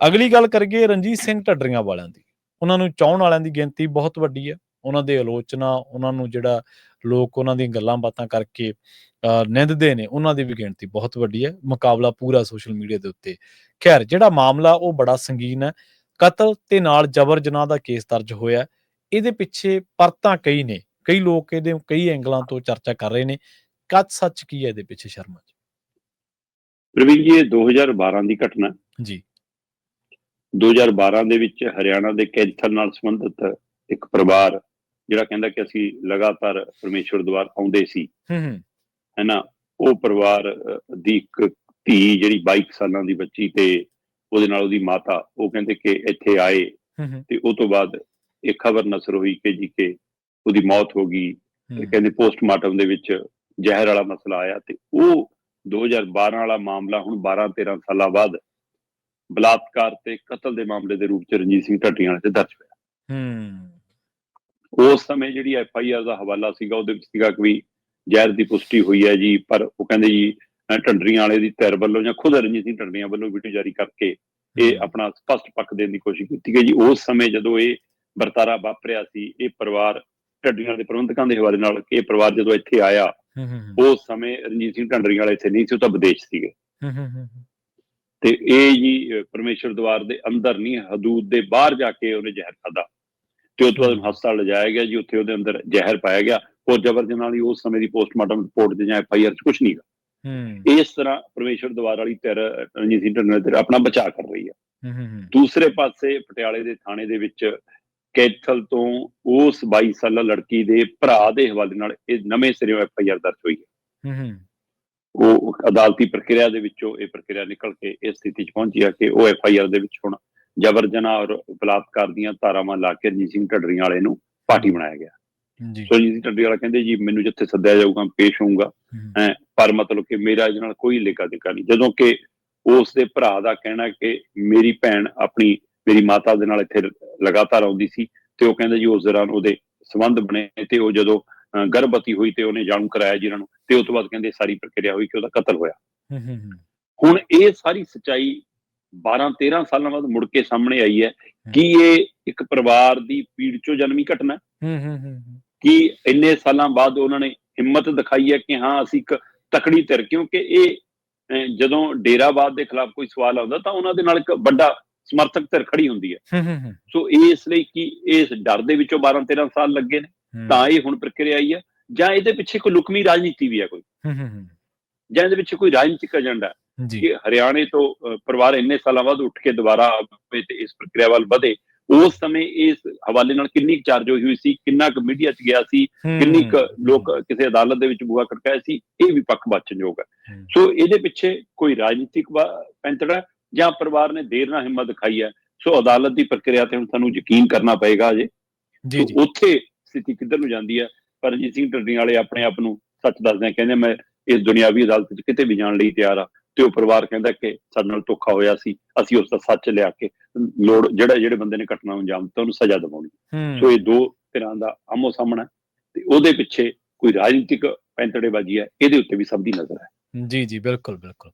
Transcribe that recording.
ਅਗਲੀ ਗੱਲ ਕਰੀਏ ਰਣਜੀਤ ਸਿੰਘ ਢੱਡਰੀਆਂ ਵਾਲਿਆਂ ਦੀ। ਉਹਨਾਂ ਨੂੰ ਚਾਹਣ ਵਾਲਿਆਂ ਦੀ ਗਿਣਤੀ ਬਹੁਤ ਵੱਡੀ ਹੈ। ਉਹਨਾਂ ਦੇ ਆਲੋਚਨਾ ਉਹਨਾਂ ਨੂੰ ਜਿਹੜਾ ਲੋਕ ਉਹਨਾਂ ਦੀਆਂ ਗੱਲਾਂ ਬਾਤਾਂ ਕਰਕੇ ਨਿੰਦਦੇ ਨੇ ਉਹਨਾਂ ਦੀ ਵੀ ਗਿਣਤੀ ਬਹੁਤ ਵੱਡੀ ਹੈ। ਮੁਕਾਬਲਾ ਪੂਰਾ ਸੋਸ਼ਲ ਮੀਡੀਆ ਦੇ ਉੱਤੇ। ਖੈਰ ਜਿਹੜਾ ਮਾਮਲਾ ਉਹ ਬੜਾ ਸੰਗੀਨ ਹੈ। ਕਤਲ ਤੇ ਨਾਲ ਜਬਰ ਜਨਾਹ ਦਾ ਕੇਸ ਦਰਜ ਹੋਇਆ। ਇਹਦੇ ਪਿੱਛੇ ਪਰਤਾਂ ਕਈ ਨੇ। ਕਈ ਲੋਕ ਇਹਦੇ ਕਈ ਐਂਗਲਾਂ ਤੋਂ ਚਰਚਾ ਕਰ ਰਹੇ ਨੇ। ਕੱਚ ਸੱਚ ਕੀ ਹੈ ਇਹਦੇ ਪਿੱਛੇ ਸ਼ਰਮਾ ਪ੍ਰਵੀਨ ਜੀ ਇਹ 2012 ਦੀ ਘਟਨਾ ਜੀ। 2012 ਦੇ ਵਿੱਚ ਹਰਿਆਣਾ ਦੇ ਕੈਂਥਲ ਨਾਲ ਸੰਬੰਧਿਤ ਇੱਕ ਪਰਿਵਾਰ ਜਿਹੜਾ ਕਹਿੰਦਾ ਕਿ ਅਸੀਂ ਲਗਾਤਾਰ ਪਰਮੇਸ਼ਵਰ ਦੁਆਰ ਆਉਂਦੇ ਸੀ। ਹੂੰ ਹੂੰ। ਹੈਨਾ ਉਹ ਪਰਿਵਾਰ ਦੀ ਇੱਕ ਧੀ ਜਿਹੜੀ 22 ਸਾਲਾਂ ਦੀ ਬੱਚੀ ਤੇ ਉਹਦੇ ਨਾਲ ਉਹਦੀ ਮਾਤਾ ਉਹ ਕਹਿੰਦੇ ਕਿ ਇੱਥੇ ਆਏ। ਤੇ ਉਹ ਤੋਂ ਬਾਅਦ ਇਹ ਖਬਰ ਨਸਰ ਹੋਈ ਕਿ ਜੀ ਕਿ ਉਹਦੀ ਮੌਤ ਹੋ ਗਈ। ਤੇ ਕਹਿੰਦੇ ਪੋਸਟਮਾਰਟਮ ਦੇ ਵਿੱਚ ਜ਼ਹਿਰ ਵਾਲਾ ਮਸਲਾ ਆਇਆ ਤੇ ਉਹ 2012 ਵਾਲਾ ਮਾਮਲਾ ਹੁਣ 12 13 ਸਾਲਾਂ ਬਾਅਦ ਬਲਾਤਕਾਰ ਤੇ ਕਤਲ ਦੇ ਮਾਮਲੇ ਦੇ ਰੂਪ ਚ ਰਣਜੀਤ ਸਿੰਘ ਢੱਡੀਆਂ ਵਾਲੇ ਤੇ ਦਰਜ ਹੋਇਆ। ਹੂੰ। ਉਸ ਸਮੇਂ ਜਿਹੜੀ ਐਫ ਆਈ ਆਰ ਦਾ ਹਵਾਲਾ ਸੀਗਾ ਉਹਦੇ ਵਿੱਚ ਸੀਗਾ ਕਿ ਵੀ ਜ਼ਹਿਰ ਦੀ ਪੁਸ਼ਟੀ ਹੋਈ ਹੈ ਜੀ ਪਰ ਉਹ ਕਹਿੰਦੇ ਜੀ ਢੱਡਰੀਆਂ ਵਾਲੇ ਦੀ ਧਿਰ ਵੱਲੋਂ ਜਾਂ ਖੁਦ ਰਣਜੀਤ ਸਿੰਘ ਢੱਡਰੀਆਂ ਵੱਲੋਂ ਵੀਡੀਓ ਜਾਰੀ ਕਰਕੇ ਇਹ ਆਪਣਾ ਸਪਸ਼ਟ ਪੱਖ ਦੇਣ ਦੀ ਕੋਸ਼ਿਸ਼ ਕੀਤੀ ਗਈ। ਜੀ ਉਸ ਸਮੇਂ ਜਦੋਂ ਇਹ ਵਰਤਾਰਾ ਵਾਪਰਿਆ ਸੀ ਇਹ ਪਰਿਵਾਰ ਢੱਡੀਆਂ ਦੇ ਪ੍ਰਬੰਧਕਾਂ ਦੇ ਹਵਾਲੇ ਨਾਲ ਕਿ ਇਹ ਪਰਿਵਾਰ ਜਦੋਂ ਇੱਥੇ ਆਇਆ ਉਸ ਸਮੇਂ ਰਣਜੀਤ ਸਿੰਘ ਢੱਡਰੀਆਂ ਵਾਲੇ ਇੱਥੇ ਨਹੀਂ ਸੀ ਉਹ ਤਾਂ ਵਿਦੇਸ਼ ਸੀਗੇ। ਹੂੰ ਹੂੰ ਹੂੰ, ਤੇ ਇਹ ਜੀ ਪਰਮੇਸ਼ਰ ਦਵਾਰ ਦੇ ਅੰਦਰ ਨਹੀਂ ਹਦੂਦ ਦੇ ਬਾਹਰ ਜਾ ਕੇ ਉਹਨੇ ਜ਼ਹਿਰ ਖਾਦਾ ਤੇ ਉਹ ਤੋਂ ਹਸਪਤਾਲ ਲਿਜਾਇਆ ਗਿਆ ਜੀ ਉੱਥੇ ਉਹਦੇ ਅੰਦਰ ਜ਼ਹਿਰ ਪਾਇਆ ਗਿਆ। ਉਹ ਜਬਰ ਜਨਾਹ ਵਾਲੀ ਉਸ ਸਮੇਂ ਦੀ ਪੋਸਟਮਾਰਟਮ ਰਿਪੋਰਟ ਤੇ ਜਾਂ ਐਫ ਆਈ ਆਰ ਚ ਕੁਝ ਨਹੀਂ ਗਾ। ਹੂੰ। ਇਸ ਤਰ੍ਹਾਂ ਪਰਮੇਸ਼ਰ ਦਵਾਰ ਵਾਲੀ ਧਿਰ ਰਣਜੀਤ ਸਿੰਘ ਢੱਡਰੀਆਂ ਤੇ ਆਪਣਾ ਬਚਾਅ ਕਰ ਰਹੀ ਹੈ ਹੂੰ ਹੂੰ ਹੂੰ, ਦੂਸਰੇ ਪਾਸੇ ਪਟਿਆਲੇ ਦੇ ਥਾਣੇ ਦੇ ਵਿੱਚ ਕੈਥਲ ਤੋਂ ਉਸ 22 ਸਾਲਾ ਲੜਕੀ ਦੇ ਭਰਾ ਦੇ ਹਵਾਲੇ ਨਾਲ ਇਹ ਨਵੇਂ ਸਿਰੋਂ ਐਫ ਆਈ ਆਰ ਦਰਜ ਹੋਈ ਹੈ। ਹੂੰ ਹੂੰ, ਉਹ ਅਦਾਲਤੀ ਪ੍ਰਕਿਰਿਆ ਦੇ ਵਿੱਚੋਂ ਇਹ ਪ੍ਰਕਿਰਿਆ ਨਿਕਲ ਕੇ ਇਸ ਸਥਿਤੀ 'ਚ ਪਹੁੰਚੀ ਹੈ ਕਿ ਉਹ ਐਫ ਆਈ ਆਰ ਦੇ ਵਿੱਚ ਹੁਣ ਜਬਰ ਜਨਾਹ ਔਰ ਬਲਾਤਕਾਰ ਦੀਆਂ ਧਾਰਾਵਾਂ ਲਾ ਕੇ ਰਣਜੀਤ ਸਿੰਘ ਢੱਡਰੀਆਂ ਵਾਲੇ ਨੂੰ ਪਾਰਟੀ ਬਣਾਇਆ ਗਿਆ। ਜੀ। ਸੋ ਸਿੰਘ ਢੱਡਰੀਆਂ ਵਾਲਾ ਕਹਿੰਦੇ ਜੀ ਮੈਨੂੰ ਜਿੱਥੇ ਸੱਦਿਆ ਜਾਊਗਾ ਪੇਸ਼ ਹੋਊਂਗਾ। ਪਰ ਮਤਲਬ ਕਿ ਮੇਰਾ ਇਹਦੇ ਨਾਲ ਕੋਈ ਲੇਖਾ ਦੇਖਾ ਨਹੀਂ। ਜਦੋਂ ਕਿ ਉਸ ਦੇ ਭਰਾ ਦਾ ਕਹਿਣਾ ਕਿ ਮੇਰੀ ਭੈਣ ਆਪਣੀ ਮੇਰੀ ਮਾਤਾ ਦੇ ਨਾਲ ਇੱਥੇ ਲਗਾਤਾਰ ਆਉਂਦੀ ਸੀ ਤੇ ਉਹ ਕਹਿੰਦੇ ਜੀ ਉਸ ਦੌਰਾਨ ਉਹਦੇ ਸੰਬੰਧ ਬਣੇ ਤੇ ਉਹ ਜਦੋਂ ਗਰਭਵਤੀ ਹੋਈ ਤੇ ਉਹਨੇ ਜਾਣੂ ਕਰਾਇਆ ਜੀ ਇਹਨਾਂ ਨੂੰ ਤੇ ਉਸ ਤੋਂ ਬਾਅਦ ਕਹਿੰਦੇ ਸਾਰੀ ਪ੍ਰਕਿਰਿਆ ਹੋਈ ਕਿ ਉਹਦਾ ਕਤਲ ਹੋਇਆ। ਹੂੰ ਹੂੰ ਹੂੰ, ਹੁਣ ਇਹ ਸਾਰੀ ਸਚਾਈ 12 13 ਸਾਲਾਂ ਬਾਅਦ ਮੁੜ ਕੇ ਸਾਹਮਣੇ ਆਈ ਹੈ ਕਿ ਇਹ ਇੱਕ ਪਰਿਵਾਰ ਦੀ ਪੀੜ ਚੋਂ ਜਨਮੀ ਘਟਨਾ ਹੈ? ਹੂੰ ਹੂੰ ਹੂੰ, ਹੂੰ, ਕਿ ਇੰਨੇ ਸਾਲਾਂ ਬਾਅਦ ਉਹਨਾਂ ਨੇ ਹਿੰਮਤ ਦਿਖਾਈ ਹੈ ਕਿ ਹਾਂ ਅਸੀਂ ਇੱਕ ਤਕੜੀ ਧਿਰ ਕਿਉਂਕਿ ਇਹ ਜਦੋਂ ਡੇਰਾਬਾਦ ਦੇ ਖਿਲਾਫ ਕੋਈ ਸਵਾਲ ਆਉਂਦਾ ਤਾਂ ਉਹਨਾਂ ਦੇ ਨਾਲ ਇੱਕ ਵੱਡਾ ਸਮਰਥਕ ਧਿਰ ਖੜੀ ਹੁੰਦੀ ਹੈ। ਹੂੰ ਹੂੰ ਹੂੰ, ਸੋ ਇਸ ਲਈ ਕਿ ਇਸ ਡਰ ਦੇ ਵਿੱਚੋਂ 12 13 ਸਾਲ ਲੱਗੇ ਨੇ। ਤਾਂ ਇਹ ਹੁਣ ਪ੍ਰਕਿਰਿਆ ਆਈ ਹੈ। ਜਾਂ ਇਹਦੇ ਪਿੱਛੇ ਕੋਈ ਲੁਕਮੀ ਰਾਜਨੀਤੀ ਵੀ ਹੈ ਕੋਈ। ਹੂੰ ਹੂੰ ਹੂੰ, ਜਾਂ ਇਹਦੇ ਪਿੱਛੇ ਕੋਈ ਰਾਜਨੀਤਿਕ ਏਜੰਡਾ ਹੈ ਜੀ। ਕਿ ਹਰਿਆਣੇ ਤੋਂ ਪਰਿਵਾਰ ਇੰਨੇ ਸਾਲਾਂ ਬਾਅਦ ਉੱਠ ਕੇ ਦੁਬਾਰਾ ਆਵੇ ਤੇ ਇਸ ਪ੍ਰਕਿਰਿਆ ਵੱਲ ਵਧੇ ਉਸ ਸਮੇਂ ਇਸ ਹਵਾਲੇ ਨਾਲ ਕਿੰਨੀ ਚਾਰਜ ਹੋਈ ਹੋਈ ਸੀ ਕਿੰਨਾ ਕੁ ਮੀਡੀਆ 'ਚ ਗਿਆ ਸੀ ਕਿੰਨੀ ਕੁ ਲੋਕ ਕਿਸੇ ਅਦਾਲਤ ਦੇ ਵਿੱਚ ਬੂਹਾ ਖੜਕਾਇਆ ਸੀ ਇਹ ਵੀ ਪੱਖ ਵਾਚਨਯੋਗ ਹੈ। ਹੂੰ। ਸੋ ਇਹਦੇ ਪਿੱਛੇ ਕੋਈ ਰਾਜਨੀਤਿਕ ਪੈਂਤੜਾ ਹੈ ਜਾਂ ਪਰਿਵਾਰ ਨੇ ਦੇਰ ਨਾਲ ਹਿੰਮਤ ਦਿਖਾਈ ਹੈ। ਸੋ ਅਦਾਲਤ ਦੀ ਪ੍ਰਕਿਰਿਆ ਤੇ ਹੁਣ ਸਾਨੂੰ ਯਕੀਨ ਕਰਨਾ ਪਏਗਾ ਅਜੇ ਜੀ ਜੀ। ਸੋ ਉੱਥੇ ਸਥਿਤੀ ਕਿੱਧਰ ਨੂੰ ਜਾਂਦੀ ਹੈ? ਪਰ ਰਣਜੀਤ ਸਿੰਘ ਢੱਡੀਆਂ ਵਾਲੇ ਆਪਣੇ ਆਪ ਨੂੰ ਸੱਚ ਦੱਸਦੇ ਆ ਕਹਿੰਦੇ ਮੈਂ ਇਸ ਦੁਨਿਆਵੀ ਅਦਾਲਤ 'ਚ ਕਿਤੇ ਵੀ ਜਾਣ ਲਈ ਤਿਆਰ ਆ। ਤੇ ਉਹ ਪਰਿਵਾਰ ਕਹਿੰਦਾ ਕਿ ਸਾਡੇ ਨਾਲ ਧੋਖਾ ਹੋਇਆ ਸੀ ਅਸੀਂ ਉਸ ਦਾ ਸੱਚ ਲਿਆ ਕੇ ਲੋੜ ਜਿਹੜਾ ਜਿਹੜੇ ਬੰਦੇ ਨੇ ਘਟਨਾ ਨੂੰ ਅੰਜਾਮ ਦਿੱਤਾ ਉਹਨੂੰ ਸਜ਼ਾ ਦਿਵਾਉਣੀ। ਸੋ ਇਹ ਦੋ ਤਰ੍ਹਾਂ ਦਾ ਆਮੋ ਸਾਹਮਣਾ ਤੇ ਉਹਦੇ ਪਿੱਛੇ ਕੋਈ ਰਾਜਨੀਤਿਕ ਪੈਂਤੜੇਬਾਜ਼ੀ ਹੈ ਇਹਦੇ ਉੱਤੇ ਵੀ ਸਭ ਦੀ ਨਜ਼ਰ ਹੈ। ਜੀ ਜੀ ਬਿਲਕੁਲ ਬਿਲਕੁਲ।